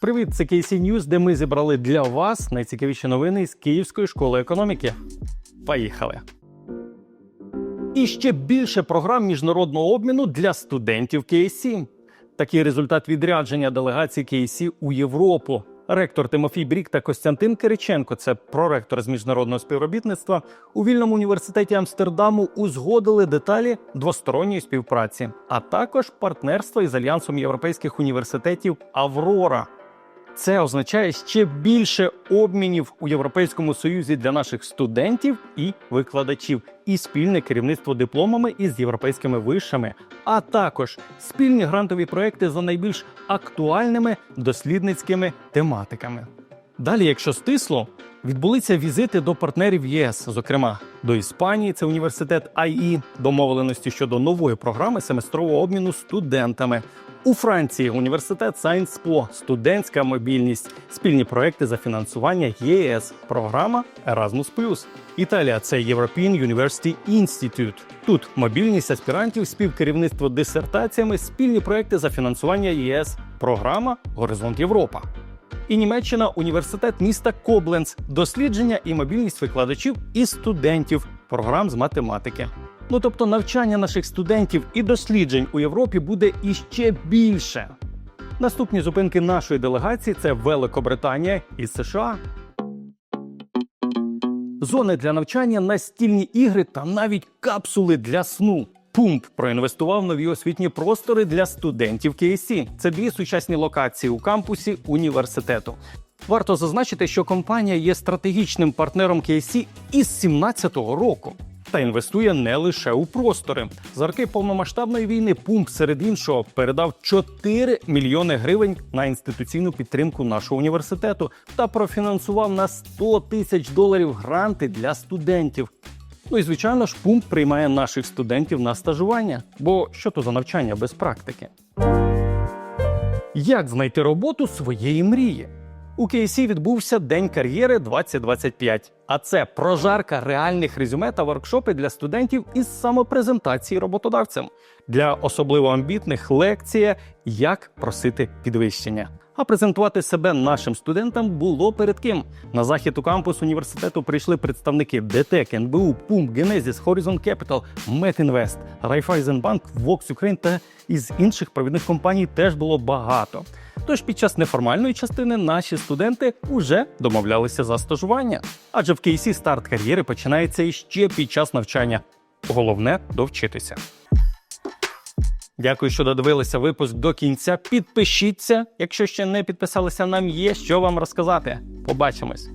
Привіт, це KC News, де ми зібрали для вас найцікавіші новини з Київської школи економіки. Поїхали! І ще більше програм міжнародного обміну для студентів KC. Такий результат відрядження делегації KC у Європу. Ректор Тимофій Брік та Костянтин Кириченко, це проректор з міжнародного співробітництва, у вільному університеті Амстердаму узгодили деталі двосторонньої співпраці, а також партнерства із альянсом європейських університетів Аврора. Це означає ще більше обмінів у Європейському Союзі для наших студентів і викладачів, і спільне керівництво дипломами із європейськими вишами, а також спільні грантові проекти за найбільш актуальними дослідницькими тематиками. Далі, якщо стисло, відбулися візити до партнерів ЄС, зокрема до Іспанії, це університет АІ, домовленості щодо нової програми семестрового обміну студентами. У Франції університет Sciences студентська мобільність, спільні проекти за фінансування ЄС, програма Erasmus+. Італія це European University Institute. Тут мобільність аспірантів, співкерівництво дисертаціями, спільні проекти за фінансування ЄС, програма Горизонт Європа. І Німеччина університет міста Кобленц, дослідження і мобільність викладачів і студентів програм з математики. Ну тобто навчання наших студентів і досліджень у Європі буде іще більше. Наступні зупинки нашої делегації це Великобританія і США. Зони для навчання, настільні ігри та навіть капсули для сну. Пумп проінвестував нові освітні простори для студентів KSC. Це дві сучасні локації у кампусі університету. Варто зазначити, що компанія є стратегічним партнером KSC із 2017 року та інвестує не лише у простори. За роки повномасштабної війни Пумп, серед іншого, передав 4 мільйони гривень на інституційну підтримку нашого університету та профінансував на 100 тисяч доларів гранти для студентів. Ну і звичайно ж, пумп приймає наших студентів на стажування. Бо що то за навчання без практики? Як знайти роботу своєї мрії? У KC відбувся День кар'єри 2025. А це прожарка реальних резюме та воркшопи для студентів із самопрезентації роботодавцям. Для особливо амбітних лекція Як просити підвищення. А презентувати себе нашим студентам було перед ким. На захід у кампус університету прийшли представники ДТЕК, НБУ, ПУМ, Генезіс, Horizon Capital, Метінвест, Райфайзенбанк, Vox Ukraine та із інших провідних компаній теж було багато. Тож під час неформальної частини наші студенти вже домовлялися за стажування. Адже в кейсі старт кар'єри починається іще під час навчання. Головне довчитися. Дякую, що додивилися випуск до кінця. Підпишіться, якщо ще не підписалися. Нам є що вам розказати. Побачимось.